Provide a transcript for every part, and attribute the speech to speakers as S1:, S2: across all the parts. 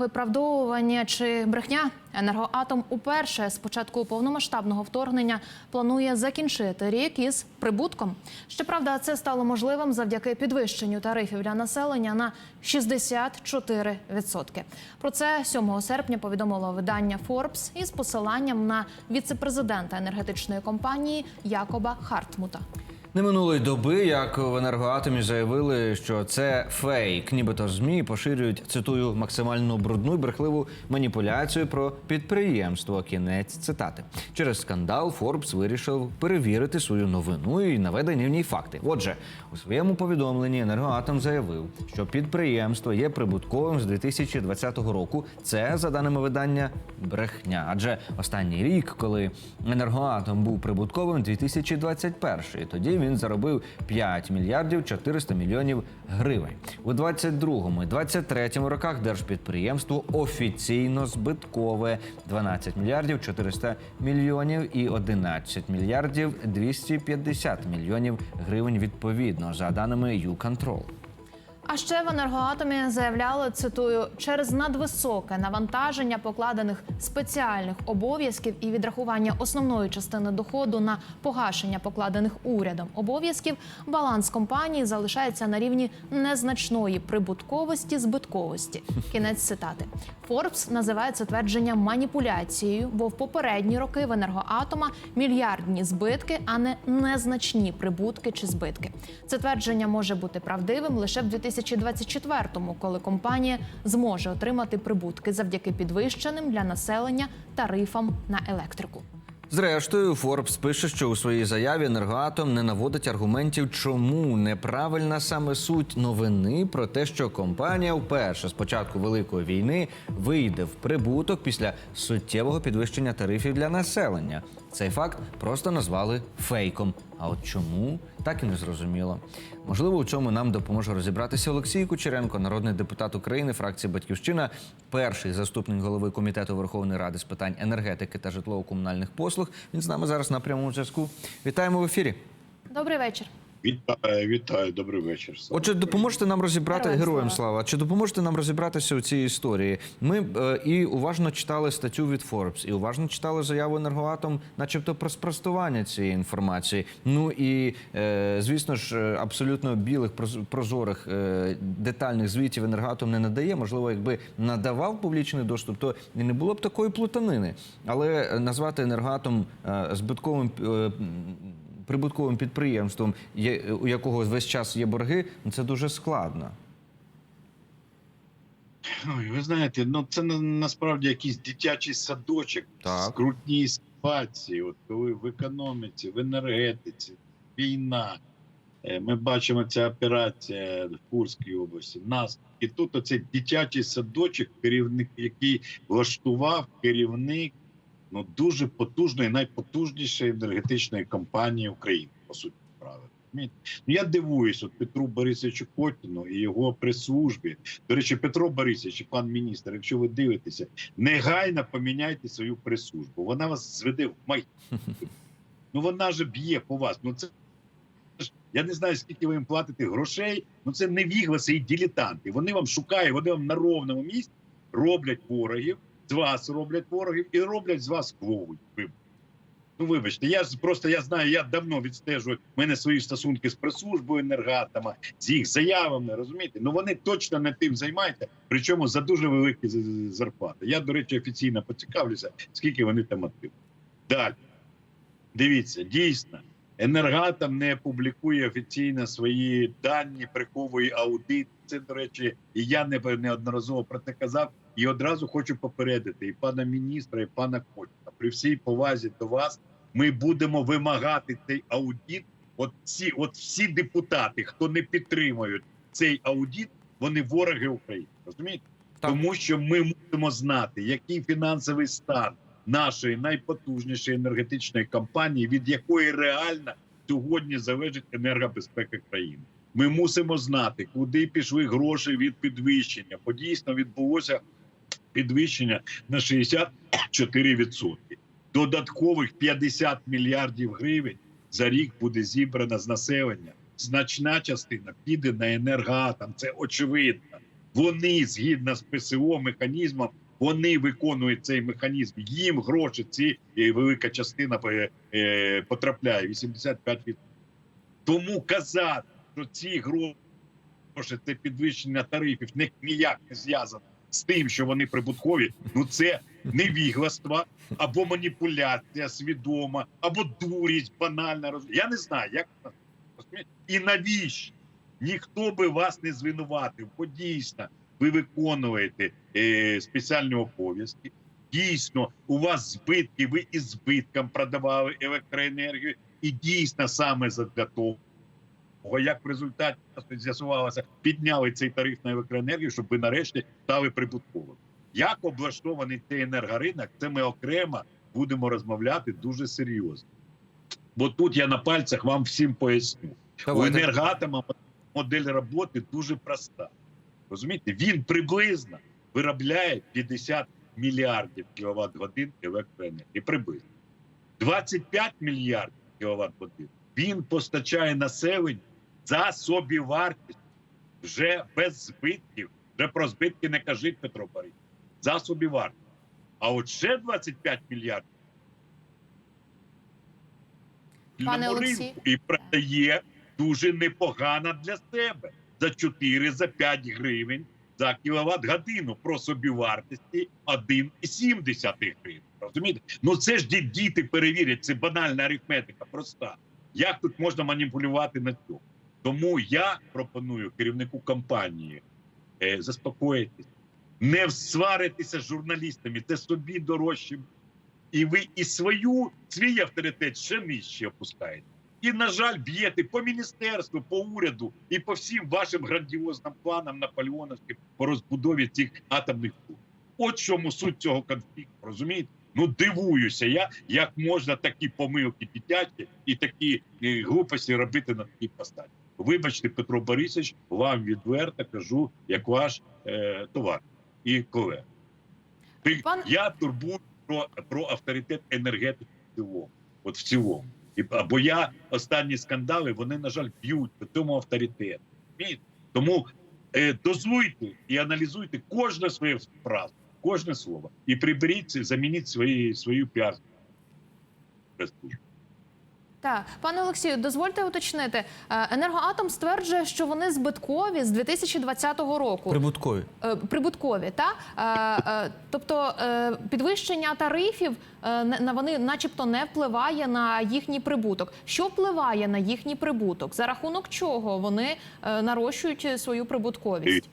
S1: Виправдовування чи брехня енергоатом уперше з початку повномасштабного вторгнення планує закінчити рік із прибутком. Щоправда, це стало можливим завдяки підвищенню тарифів для населення на 64%. Про це 7 серпня повідомило видання Forbes із посиланням на віцепрезидента енергетичної компанії Якоба Хартмута.
S2: Не минулої доби, як в енергоатомі заявили, що це фейк, нібито змі поширюють цитую максимально брудну і брехливу маніпуляцію про підприємство. Кінець цитати через скандал Форбс вирішив перевірити свою новину і наведені в ній факти. Отже, у своєму повідомленні енергоатом заявив, що підприємство є прибутковим з 2020 року. Це за даними видання брехня. Адже останній рік, коли енергоатом був прибутковим, 2021. Тоді він заробив 5 мільярдів 400 мільйонів гривень. У 22-му і 23-му роках держпідприємство офіційно збиткове 12 мільярдів 400 мільйонів і 11 мільярдів 250 мільйонів гривень відповідно за даними «Юконтрол».
S1: А ще в енергоатомі заявляли цитую через надвисоке навантаження покладених спеціальних обов'язків і відрахування основної частини доходу на погашення покладених урядом обов'язків. Баланс компанії залишається на рівні незначної прибутковості збитковості. Кінець цитати. Форбс називає це твердження маніпуляцією, бо в попередні роки в енергоатома мільярдні збитки, а не незначні прибутки чи збитки. Це твердження може бути правдивим лише в 2024-му, коли компанія зможе отримати прибутки завдяки підвищеним для населення тарифам на електрику.
S2: Зрештою, Форбс пише, що у своїй заяві енергоатом не наводить аргументів, чому неправильна саме суть новини про те, що компанія вперше з початку великої війни вийде в прибуток після суттєвого підвищення тарифів для населення. Цей факт просто назвали фейком. А от чому так і не зрозуміло. Можливо, у цьому нам допоможе розібратися Олексій Кучеренко, народний депутат України, фракції Батьківщина, перший заступник голови комітету Верховної Ради з питань енергетики та житлово-комунальних послуг. Він з нами зараз на прямому зв'язку. Вітаємо в ефірі.
S1: Добрий вечір.
S3: Вітаю, вітаю, добрий вечір.
S2: Отже, допоможете нам розібрати
S1: Героям
S2: героям
S1: слава.
S2: слава. Чи допоможете нам розібратися у цій історії? Ми е, і уважно читали статтю від Forbes, і уважно читали заяву енергоатом, начебто про спростування цієї інформації. Ну і е, звісно ж, е, абсолютно білих проз- прозорих е, детальних звітів енергоатом не надає. Можливо, якби надавав публічний доступ, то і не було б такої плутанини. Але е, назвати енергоатом е, збитковим. е, Прибутковим підприємством, у якого весь час є борги, ну, це дуже складно.
S3: Ой, ви знаєте, ну це на, насправді якийсь дитячий садочок
S2: Так.
S3: в скрутній ситуації. От коли в економіці, в енергетиці, війна. Е, Ми бачимо ця операція в Курській області. Нас і тут оцей дитячий садочок, керівник, який влаштував керівник ну дуже потужної, найпотужнішої енергетичної компанії України, по суті. Розумієте? Ну, я дивуюсь, от Петру Борисовичу Котіну і його прес-службі. До речі, Петро Борисович, пан міністр, якщо ви дивитеся, негайно поміняйте свою прес-службу. Вона вас зведе в май. Ну вона же б'є по вас. Ну це я не знаю, скільки ви їм платите грошей. Ну це не вігласи і дилетанти. Вони вам шукають, вони вам на ровному місці роблять ворогів, з вас роблять ворогів і роблять з вас клоунів. Ну, вибачте, я ж просто я знаю, я давно відстежую. в мене свої стосунки з прес-службою з їх заявами, розумієте? Ну вони точно не тим займаються, причому за дуже великі зарплати. Я, до речі, офіційно поцікавлюся, скільки вони там отримують. Далі. Дивіться, дійсно, енергатом не публікує офіційно свої дані, приховує аудит. Це, до речі, і я не неодноразово про це казав. І одразу хочу попередити і пана міністра, і пана Котіна. При всій повазі до вас ми будемо вимагати цей аудит. От всі, от всі депутати, хто не підтримують цей аудит, вони вороги України. Розумієте?
S2: Так.
S3: Тому що ми мусимо знати, який фінансовий стан нашої найпотужнішої енергетичної компанії, від якої реально сьогодні залежить енергобезпека країни. Ми мусимо знати, куди пішли гроші від підвищення, бо дійсно відбулося підвищення на 64%. Додаткових 50 мільярдів гривень за рік буде зібрано з населення. Значна частина піде на енергоатом. Це очевидно. Вони згідно з ПСО механізмом, вони виконують цей механізм. Їм гроші ці і велика частина е, е, потрапляє 85%. Тому казати, що ці гроші це підвищення тарифів не ніяк не зв'язано з тим, що вони прибуткові. Ну це невігластво або маніпуляція свідома, або дурість банальна. роз- Я не знаю, як і навіщо ніхто би вас не звинуватив, бо дійсно ви виконуєте е, спеціальні обов'язки. Дійсно, у вас збитки, ви із збитком продавали електроенергію, і дійсно саме для того, як в результаті з'ясувалося, підняли цей тариф на електроенергію, щоб ви нарешті стали прибутковим. Як облаштований цей енергоринок, це ми окремо будемо розмовляти дуже серйозно. Бо тут я на пальцях вам всім поясню. У енергоатома модель роботи дуже проста. Розумієте, він приблизно виробляє 50 мільярдів кіловат годин електроенергії. Приблизно 25 мільярдів кіловат годин він постачає населенню за собівартість вже без збитків. Вже про збитки не кажіть Петро Борисович. За собівартість. А от ще 25 мільярдів
S1: Пане
S3: ринку і продає дуже непогано для себе за 4 за 5 гривень за кіловат годину про собівартості 1,7 гривень. Розумієте? Ну це ж діти перевірять, це банальна арифметика, проста. Як тут можна маніпулювати на цьому? Тому я пропоную керівнику компанії е, заспокоїтись, не сваритися з журналістами, це собі дорожче. І ви і свою свій авторитет ще нижче опускаєте. І, на жаль, б'єте по міністерству, по уряду і по всім вашим грандіозним планам наполеоновським по розбудові цих атомних пунктів. От чому суть цього конфлікту. Розумієте? Ну дивуюся я, як можна такі помилки дитячі і такі е, глупості робити на такій постаті. Вибачте, Петро Борисович, вам відверто кажу, як ваш е, товар і колега.
S1: Пан-
S3: Я турбую про, про авторитет енергетики в цілому. От в цілому. Бо я останні скандали, вони, на жаль, б'ють по цьому авторитету. Тому е, дозуйте і аналізуйте кожне своє фразу, кожне слово. І приберіть, замініть свої, свою піар.
S1: Так, пане Олексію, дозвольте уточнити. Е, Енергоатом стверджує, що вони збиткові з 2020 року.
S2: Прибуткові.
S1: Е, прибуткові, та е, тобто підвищення тарифів не- на вони, начебто, не впливає на їхній прибуток. Що впливає на їхній прибуток? За рахунок чого вони нарощують свою прибутковість?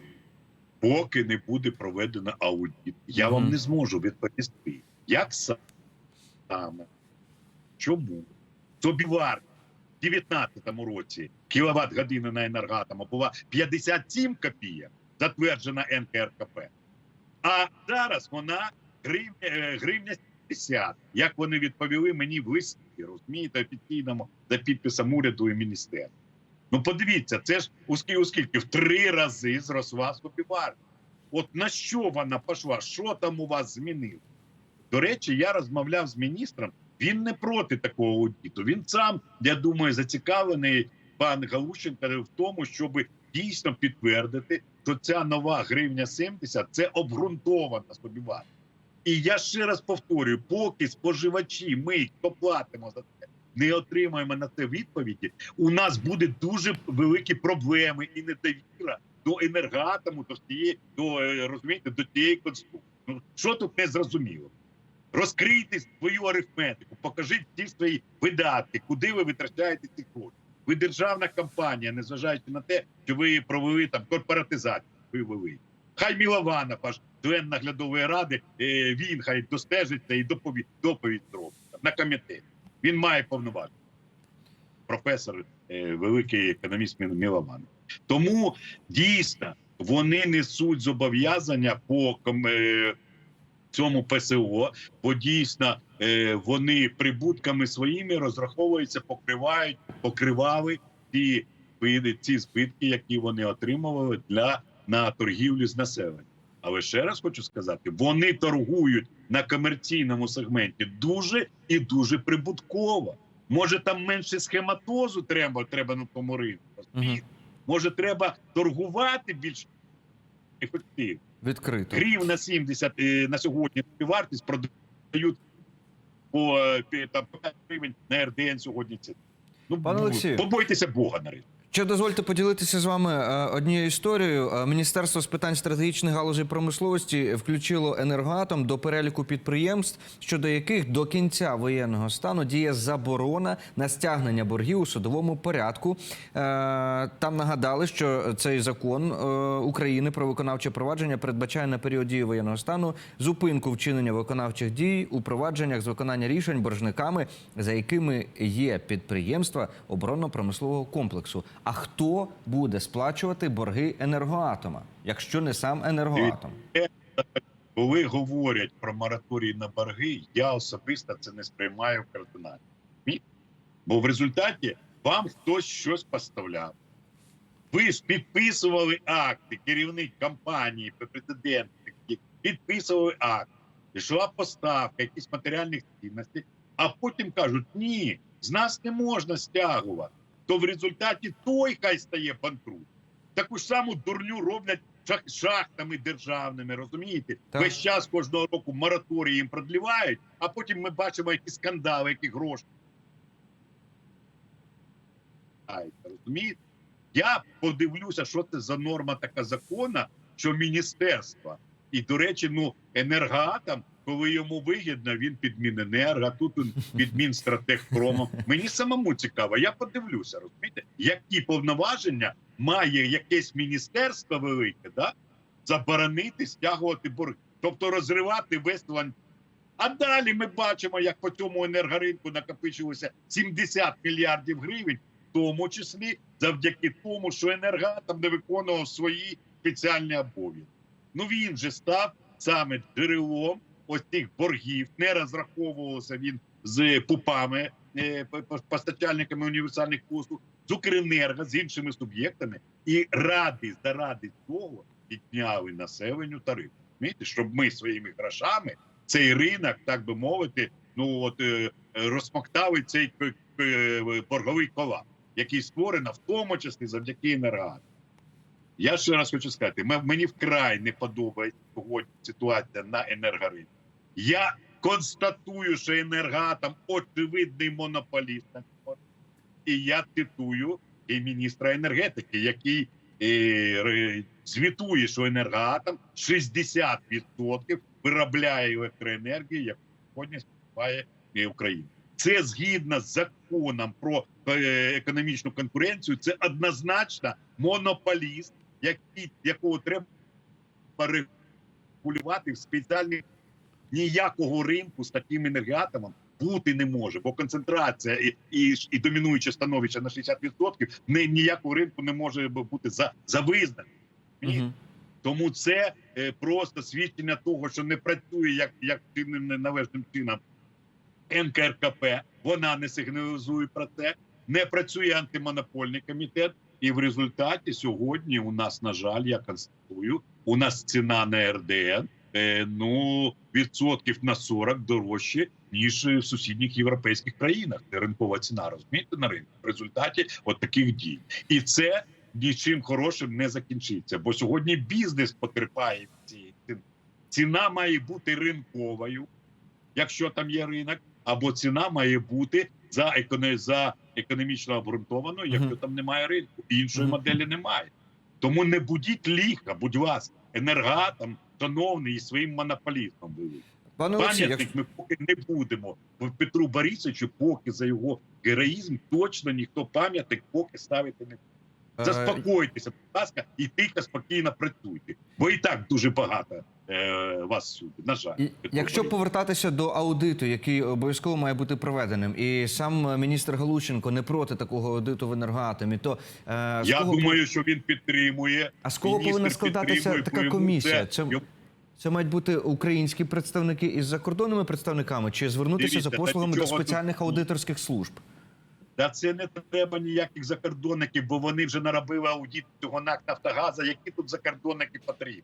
S3: Поки не буде проведено аудит, я вам не зможу відповісти, як саме, чому собівартість в 2019 році кіловат години на енергатому була 57 копійок, затверджена НКРКП, а зараз вона гривня, е, гривня 70, як вони відповіли мені в листі, розумієте, офіційному за підписом уряду і міністерства. Ну подивіться, це ж оскільки, в три рази зросла собівартість. От на що вона пішла? Що там у вас змінило? До речі, я розмовляв з міністром. Він не проти такого аудиту. Він сам, я думаю, зацікавлений пан Галущенко в тому, щоб дійсно підтвердити, що ця нова гривня 70 – це обґрунтована собівартість. І я ще раз повторюю: поки споживачі, ми хто платимо за це, не отримаємо на це відповіді, у нас буде дуже великі проблеми і недовіра до енергоатому, до до е, розумієте, до тієї конструкції. Ну що тут не зрозуміло? Розкрийте свою арифметику, покажіть всі свої видатки, куди ви витрачаєте ці гроші. Ви державна компанія, незважаючи на те, що ви провели там корпоратизацію. Ви вели. Хай Мілованов, ваш член наглядової ради, е, він хай достежиться і доповідь, доповідь зробить на комітеті. Він має повноваження. Професор, е, великий економіст Міл- Мілованов. Тому дійсно вони несуть зобов'язання по е, цьому ПСО, бо дійсно е, вони прибутками своїми розраховуються, покривають, покривали ті види, ці збитки, які вони отримували для на торгівлю з населенням. Але ще раз хочу сказати: вони торгують на комерційному сегменті дуже і дуже прибутково. Може, там менше схематозу треба, треба на тому ринку. Може, треба торгувати більш ефективно.
S2: Відкрито.
S3: Грів на 70 е, на сьогодні вартість продають по е, там, по 5 гривень на РДН сьогодні. Це ну
S2: Пане Олексію.
S3: побойтеся Бога нарешті.
S2: Ще дозвольте поділитися з вами е, однією історією. Е, Міністерство з питань стратегічних галузей промисловості включило енергоатом до переліку підприємств, щодо яких до кінця воєнного стану діє заборона на стягнення боргів у судовому порядку. Е, Там нагадали, що цей закон України про виконавче провадження передбачає на період дії воєнного стану зупинку вчинення виконавчих дій у провадженнях з виконання рішень боржниками, за якими є підприємства оборонно-промислового комплексу. А хто буде сплачувати борги енергоатома, якщо не сам енергоатом?
S3: Коли говорять про мораторій на борги, я особисто це не сприймаю кардинально. Бо в результаті вам хтось щось поставляв. Ви ж підписували акти, керівник компанії, президент підписували акт, йшла поставка, якісь матеріальних цінностей, а потім кажуть: ні, з нас не можна стягувати. То в результаті той хай стає банкрут. Таку ж саму дурню роблять шахтами державними, розумієте?
S2: Так.
S3: Весь час кожного року мораторії їм продлівають, а потім ми бачимо які скандали, які гроші. Розумієте? Я подивлюся, що це за норма така закона, що міністерство. І, до речі, ну, енергоатом, коли йому вигідно, він під Міненерго, тут він під Мінстратегпромом. Мені самому цікаво, я подивлюся, розумієте, які повноваження має якесь міністерство велике, да? заборонити стягувати борги, тобто розривати весь лан. А далі ми бачимо, як по цьому енергоринку накопичилося 70 мільярдів гривень, в тому числі завдяки тому, що енергатом не виконував свої спеціальні обов'язки. Ну він же став саме джерелом ось цих боргів, не розраховувався він з пупами, е, по- по- постачальниками універсальних послуг, з Укренерго, з іншими суб'єктами, і ради заради цього підняли населенню тариф. Розумієте, щоб ми своїми грошами цей ринок, так би мовити, ну от е, е, цей е, борговий колапс, який створено в тому числі завдяки енергоатому. Я ще раз хочу сказати, мені вкрай не подобається сьогодні ситуація на енергоринку. Я констатую, що енергоатом очевидний монополіст. І я цитую і міністра енергетики, який е, звітує, що енергоатом 60% виробляє електроенергію, яку сьогодні споживає е, Україна. Це згідно з законом про е, економічну конкуренцію. Це однозначно монополіст, який, якого треба регулювати в спеціальних ніякого ринку з таким енергоатомом бути не може, бо концентрація і, і, і домінуюче становище на 60% не, ніякого ринку не може бути за, за визнаним.
S2: Мгм.
S3: Тому це е, просто свідчення того, що не працює як, як чинним належним чином НКРКП. Вона не сигналізує про це, не працює антимонопольний комітет. І в результаті сьогодні у нас, на жаль, я констатую, у нас ціна на РДН е, ну відсотків на 40 дорожче ніж в сусідніх європейських країнах. Це ринкова ціна, розумієте, на ринку в результаті от таких дій, і це нічим хорошим не закінчиться. Бо сьогодні бізнес потерпає цієї ціни. Ціна має бути ринковою, якщо там є ринок, або ціна має бути за за економічно обґрунтованою, якщо там немає ринку. Іншої моделі немає. Тому не будіть ліха, будь ласка, енергатом, шановний і своїм монополістом великим. Пам'ятник
S2: якщо...
S3: ми поки не будемо в Петру Борисовичу, поки за його героїзм точно ніхто пам'ятник поки ставити не буде.
S2: е,
S3: Заспокойтеся, будь ласка, і тихо, спокійно працюйте. Бо і так дуже багато вас сюди. На жаль,
S2: Якщо повертатися до аудиту, який обов'язково має бути проведеним, і сам міністр Галущенко не проти такого аудиту в енергоатомі, то е,
S3: я
S2: кого
S3: думаю, що він підтримує.
S2: а з кого
S3: міністр
S2: повинна складатися така комісія?
S3: Це,
S2: Це, мають бути українські представники із закордонними представниками, чи звернутися
S3: Дивіться,
S2: за послугами до
S3: нічого тут
S2: спеціальних аудиторських служб?
S3: Та це не треба ніяких закордонників, бо вони вже наробили аудит цього НАК Нафтогаза. Які тут закордонники потрібні?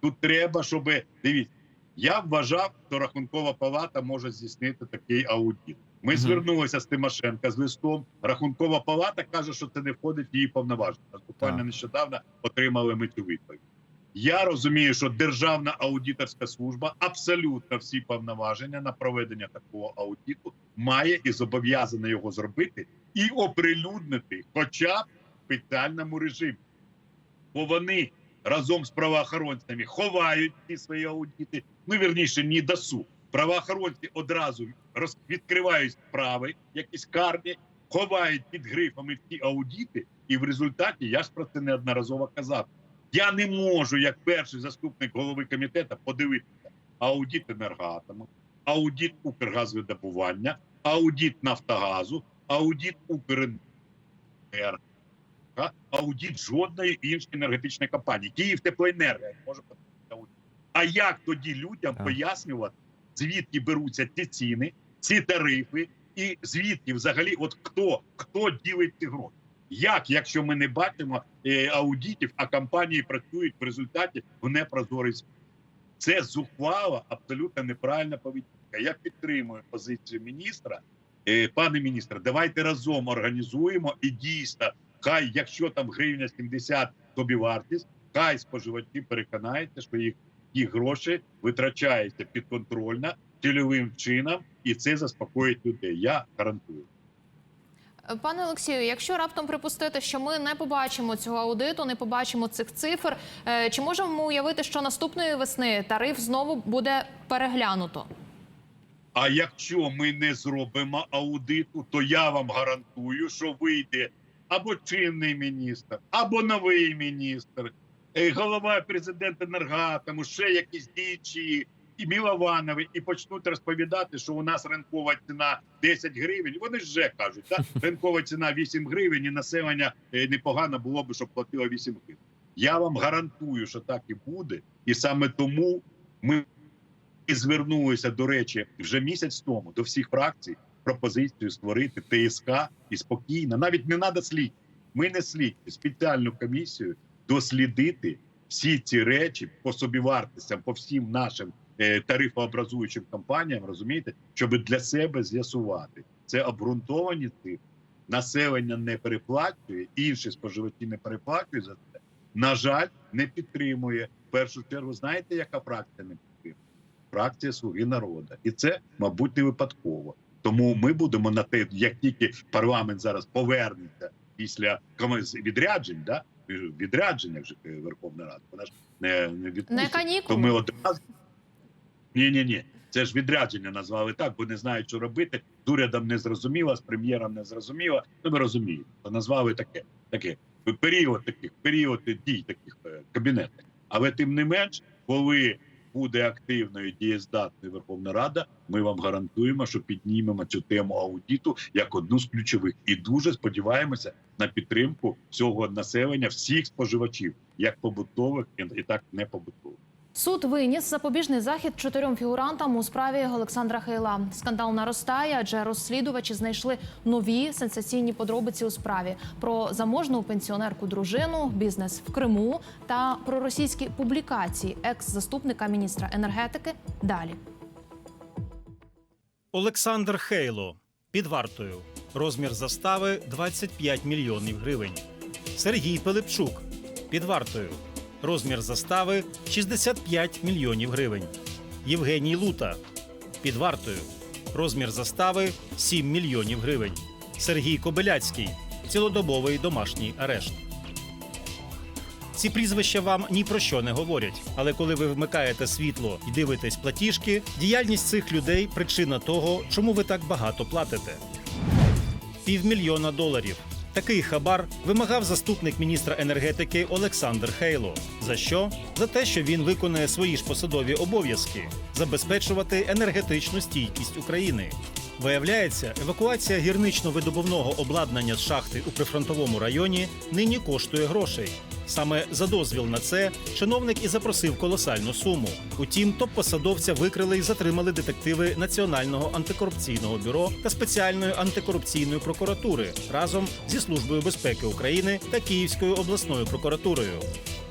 S3: Тут треба, щоб дивіться. Я вважав, що рахункова палата може здійснити такий аудит. Ми
S2: Мгм.
S3: звернулися з Тимошенка з листом. Рахункова палата каже, що це не входить в її повноваження. Буквально нещодавно отримали ми цю відповідь. Я розумію, що Державна аудиторська служба абсолютно всі повноваження на проведення такого аудиту має і зобов'язана його зробити і оприлюднити, хоча б в спеціальному режимі. Бо вони разом з правоохоронцями ховають ці свої аудити. Ну вірніше, ні досу. Правоохоронці одразу роз- відкривають справи, якісь карні, ховають під грифами ці аудити, і в результаті я ж про це неодноразово казав. Я не можу, як перший заступник голови комітету, подивитися аудит енергоатому, аудит Укргазвидобування, аудит Нафтогазу, аудит Укренерго, а, аудит жодної іншої енергетичної компанії. Київ теплоенерго я не можу аудит. А як тоді людям
S2: Так.
S3: пояснювати, звідки беруться ці ціни, ці тарифи, і звідки взагалі, от хто, хто ділить ці гроші? Як, якщо ми не бачимо е, аудитів, а компанії працюють в результаті в непрозорий спосіб? Це зухвала, абсолютно неправильна поведінка. Я підтримую позицію міністра. Е, пане міністре, давайте разом організуємо і дійсно, хай, якщо там гривня 70 тобі вартість, хай споживачі переконаються, що їх, їх гроші витрачаються підконтрольно, цільовим чином, і це заспокоїть людей. Я гарантую.
S1: Пане Олексію, якщо раптом припустити, що ми не побачимо цього аудиту, не побачимо цих цифр, е, чи можемо ми уявити, що наступної весни тариф знову буде переглянуто?
S3: А якщо ми не зробимо аудиту, то я вам гарантую, що вийде або чинний міністр, або новий міністр, е, голова президента енергатому, ще якісь діячі, і Мілованови, і почнуть розповідати, що у нас ринкова ціна 10 гривень. Вони ж вже кажуть, так? ринкова ціна 8 гривень, і населення е, непогано було б, щоб платило 8 гривень. Я вам гарантую, що так і буде, і саме тому ми і звернулися, до речі, вже місяць тому до всіх фракцій пропозицію створити ТСК і спокійно, навіть не треба слід. Ми не слідчі, спеціальну комісію дослідити всі ці речі по собівартостям, по всім нашим е, тарифообразуючим компаніям, розумієте, щоб для себе з'ясувати це обґрунтовані цифри. Населення не переплачує, інші споживачі не переплачують за це. На жаль, не підтримує. В першу чергу, знаєте, яка фракція не підтримує? Фракція Слуги народу. І це, мабуть, не випадково. Тому ми будемо на те, як тільки парламент зараз повернеться після відряджень, да? відрядження вже е, Верховна Рада, вона ж не, не відпустить, то ми одразу. Ні, ні, ні. Це ж відрядження назвали так, бо не знають, що робити. З урядом не зрозуміло, з прем'єром не зрозуміло. Ну, ви розумієте, то назвали таке, таке період таких, період дій таких е, кабінетних. Але тим не менш, коли буде активною дієздатною Верховна Рада, ми вам гарантуємо, що піднімемо цю тему аудиту як одну з ключових, і дуже сподіваємося на підтримку всього населення, всіх споживачів, як побутових і так не побутових.
S1: Суд виніс запобіжний захід чотирьом фігурантам у справі Олександра Хейла. Скандал наростає, адже розслідувачі знайшли нові сенсаційні подробиці у справі про заможну пенсіонерку дружину, бізнес в Криму та про російські публікації екс-заступника міністра енергетики. Далі.
S4: Олександр Хейло під вартою. Розмір застави 25 мільйонів гривень. Сергій Пилипчук під вартою. Розмір застави 65 мільйонів гривень. Євгеній Лута під вартою. Розмір застави 7 мільйонів гривень. Сергій Кобиляцький цілодобовий домашній арешт. Ці прізвища вам ні про що не говорять. Але коли ви вмикаєте світло і дивитесь платіжки, діяльність цих людей причина того, чому ви так багато платите. Півмільйона доларів. Такий хабар вимагав заступник міністра енергетики Олександр Хейло. За що? За те, що він виконує свої ж посадові обов'язки забезпечувати енергетичну стійкість України. Виявляється, евакуація гірнично-видобувного обладнання з шахти у прифронтовому районі нині коштує грошей. Саме за дозвіл на це чиновник і запросив колосальну суму. Утім, топ-посадовця викрили і затримали детективи Національного антикорупційного бюро та спеціальної антикорупційної прокуратури разом зі службою безпеки України та Київською обласною прокуратурою.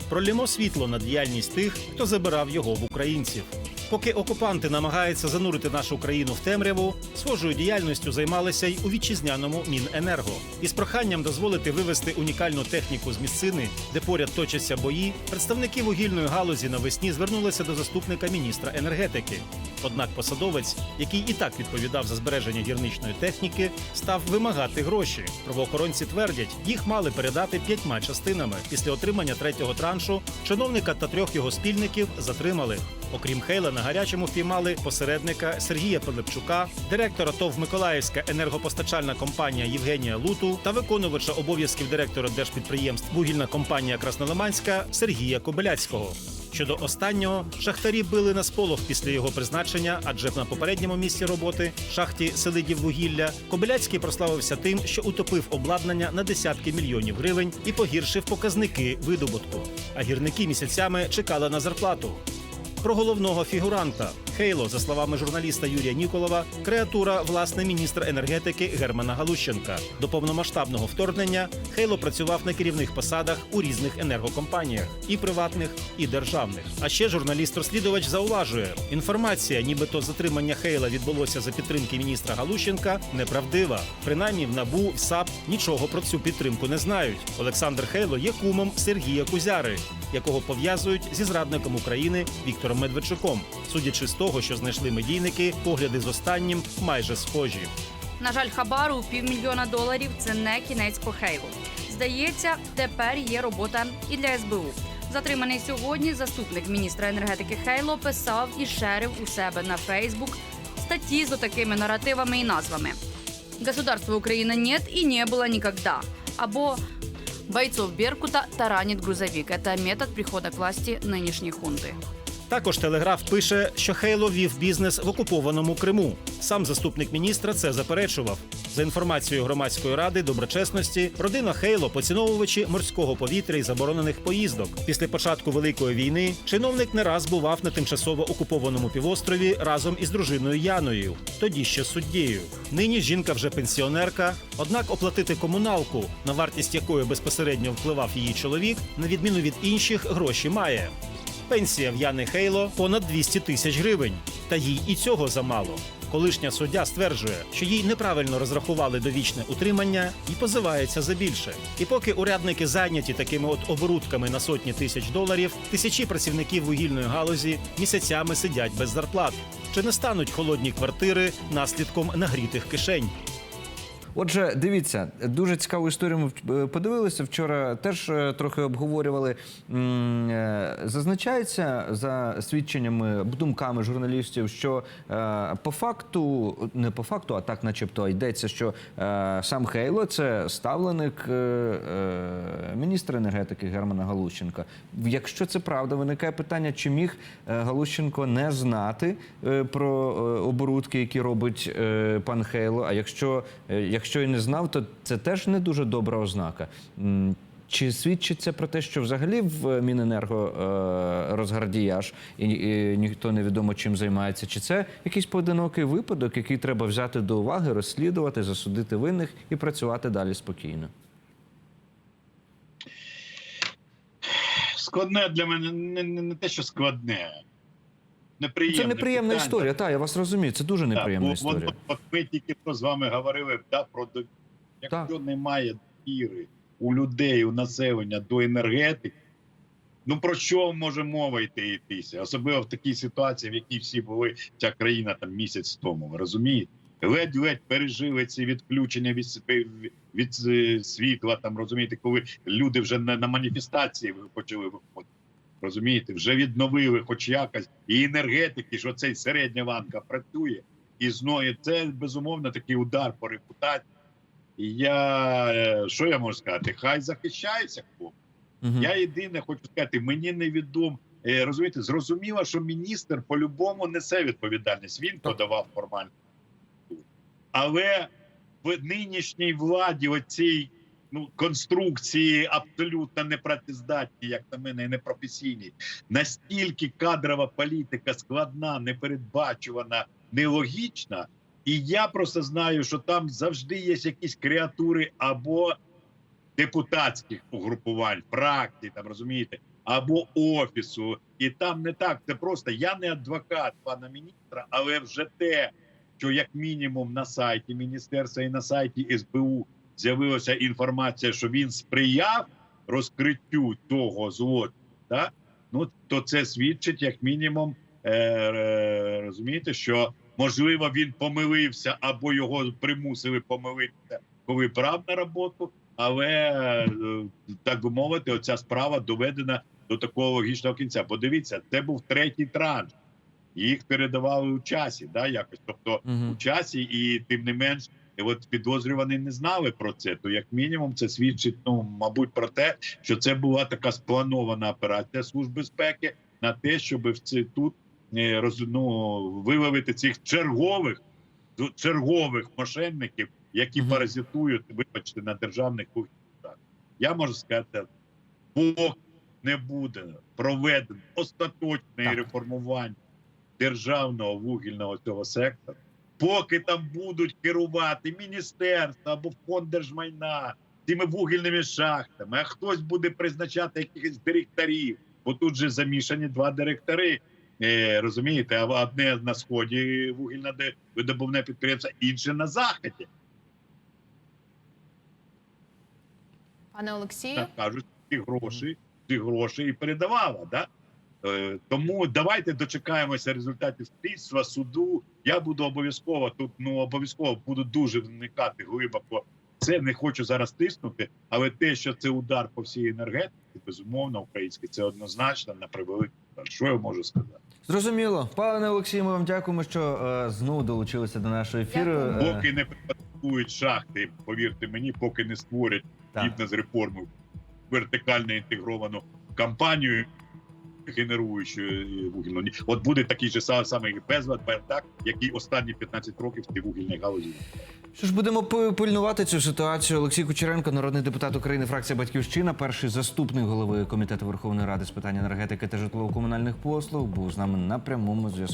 S4: Пролімо світло на діяльність тих, хто забирав його в українців. Поки окупанти намагаються занурити нашу країну в темряву, схожою діяльністю займалися й у вітчизняному Міненерго. Із проханням дозволити вивести унікальну техніку з місцини, де поряд точаться бої, представники вугільної галузі навесні звернулися до заступника міністра енергетики. Однак посадовець, який і так відповідав за збереження гірничної техніки, став вимагати гроші. Правоохоронці твердять, їх мали передати п'ятьма частинами. Після отримання третього траншу чиновника та трьох його спільників затримали. Окрім Хейла, на гарячому впіймали посередника Сергія Пилипчука, директора ТОВ Миколаївська енергопостачальна компанія Євгенія Луту та виконувача обов'язків директора держпідприємств вугільна компанія Краснолиманська Сергія Кобиляцького. Щодо останнього, шахтарі били на сполох після його призначення, адже на попередньому місці роботи шахті Селидів вугілля Кобиляцький прославився тим, що утопив обладнання на десятки мільйонів гривень і погіршив показники видобутку. А гірники місяцями чекали на зарплату. Про головного фігуранта Хейло, за словами журналіста Юрія Ніколова, креатура власне міністра енергетики Германа Галущенка. До повномасштабного вторгнення Хейло працював на керівних посадах у різних енергокомпаніях і приватних, і державних. А ще журналіст-розслідувач зауважує: інформація, нібито затримання Хейла відбулося за підтримки міністра Галущенка, неправдива. Принаймні в набу в САП нічого про цю підтримку не знають. Олександр Хейло є кумом Сергія Кузяри, якого пов'язують зі зрадником України Віктором Медведчуком. Судячи з того, що знайшли медійники, погляди з останнім майже схожі.
S5: На жаль, хабару півмільйона доларів це не кінець по Хейлу. Здається, тепер є робота і для СБУ. Затриманий сьогодні заступник міністра енергетики Хейло писав і шерив у себе на Фейсбук статті з отакими наративами і назвами: Государства Украины нет и не было никогда. Або бойцов Беркута таранит грузовик. Это метод прихода к власти нынешней хунты.
S4: Також телеграф пише, що Хейло вів бізнес в окупованому Криму. Сам заступник міністра це заперечував. За інформацією громадської ради доброчесності, родина Хейло поціновувачі морського повітря і заборонених поїздок. Після початку великої війни чиновник не раз бував на тимчасово окупованому півострові разом із дружиною Яною, тоді ще суддєю. Нині жінка вже пенсіонерка. Однак оплатити комуналку, на вартість якої безпосередньо впливав її чоловік, на відміну від інших, гроші має. Пенсія в Яни Хейло понад 200 тисяч гривень. Та їй і цього замало. Колишня суддя стверджує, що їй неправильно розрахували довічне утримання і позивається за більше. І поки урядники зайняті такими от оборудками на сотні тисяч доларів, тисячі працівників вугільної галузі місяцями сидять без зарплат. Чи не стануть холодні квартири наслідком нагрітих кишень?
S2: Отже, дивіться, дуже цікаву історію ми е, подивилися. Вчора теж е, трохи обговорювали. Е, Зазначається за свідченнями, думками журналістів, що по факту, не по факту, а так, начебто, йдеться, що сам Хейло це ставленик міністра енергетики Германа Галущенка. Якщо це правда, виникає питання, чи міг Галущенко не знати про оборудки, які робить пан Хейло. А якщо, е, якщо і не знав, то це теж не дуже добра ознака. Чи свідчить це про те, що взагалі в Міненерго е, розгардіяж і, і ніхто не відомо чим займається? Чи це якийсь поодинокий випадок, який треба взяти до уваги, розслідувати, засудити винних і працювати далі спокійно?
S3: Складне для мене не, не, не те, що складне. Неприємне
S2: Це неприємна
S3: питання.
S2: історія. Так, я вас розумію. Це дуже
S3: Так,
S2: неприємна
S3: бо
S2: історія.
S3: от ми тільки що з вами говорили да, про довіру. Якщо
S2: Так.
S3: немає довіри у людей, у населення до енергетики, ну про що може мова йти йтися? Особливо в такій ситуації, в якій всі були ця країна там місяць тому. Ви розумієте? Ледь-ледь пережили ці відключення від, від е, світла, там розумієте, коли люди вже на, на маніфестації почали виходити. Розумієте, вже відновили хоч якось і енергетики, що цей середня ланка працює, і знову це безумовно такий удар по репутації. І я е, що я можу сказати? Хай захищається хлопці.
S2: Мгм.
S3: Я єдине хочу сказати, мені невідомо. е, Розумієте, зрозуміло, що міністр по-любому несе відповідальність. Він подавав формально. Але в нинішній владі оцій ну, конструкції абсолютно непрацездатні, як на мене, і непрофесійні. Настільки кадрова політика складна, непередбачувана, нелогічна. І я просто знаю, що там завжди є якісь креатури або депутатських угрупувань, фракцій, там розумієте, або офісу, і там не так. Це просто я не адвокат пана міністра, але вже те, що як мінімум на сайті міністерства і на сайті СБУ з'явилася інформація, що він сприяв розкриттю того злочину, так? ну то це свідчить як мінімум, е, е, розумієте, що можливо він помилився або його примусили помилитися, коли брав на роботу, але е, так би мовити, оця справа доведена до такого логічного кінця. Подивіться, це був третій транш. Їх передавали у часі, да, якось. Тобто
S2: Мгм.
S3: у часі, і тим не менш, і от підозрювані не знали про це. То як мінімум, це свідчить, ну мабуть, про те, що це була така спланована операція Служби безпеки на те, щоб в це тут е, ну, виловити цих чергових чергових мошенників, які паразитують, вибачте, на державних вугільних. Я можу сказати, поки не буде проведено остаточне
S2: Так.
S3: реформування державного вугільного цього сектору, поки там будуть керувати міністерства або фонд держмайна цими вугільними шахтами, а хтось буде призначати якихось директорів, бо тут же замішані два директори. Е, розумієте, а одне на сході вугільне видобувне підприємство, інше на заході.
S1: Пане Олексію,
S3: кажуть, ці гроші, ці гроші і передавала. Да? Е, тому давайте дочекаємося результатів слідства, суду. Я буду обов'язково тут, ну обов'язково буду дуже вникати глибоко. Це не хочу зараз тиснути, але те, що це удар по всій енергетиці, безумовно, український, це однозначно на превеликий. Що я можу сказати?
S2: Зрозуміло. Пане Олексію, ми вам дякуємо, що е, знову долучилися до нашого ефіру.
S1: Дякую.
S2: Е,
S3: Поки не припадкують шахти, повірте мені, поки не створять згідно з реформою вертикально інтегровану компанію, генеруючу е, вугільну. От буде такий же са- самий безлад, бардак, який останні 15 років цій вугільній галузі.
S2: Що ж будемо пи- пильнувати цю ситуацію? Олексій Кучеренко, народний депутат України, фракція Батьківщина, перший заступник голови комітету Верховної Ради з питань енергетики та житлово-комунальних послуг, був з нами на прямому зв'язку.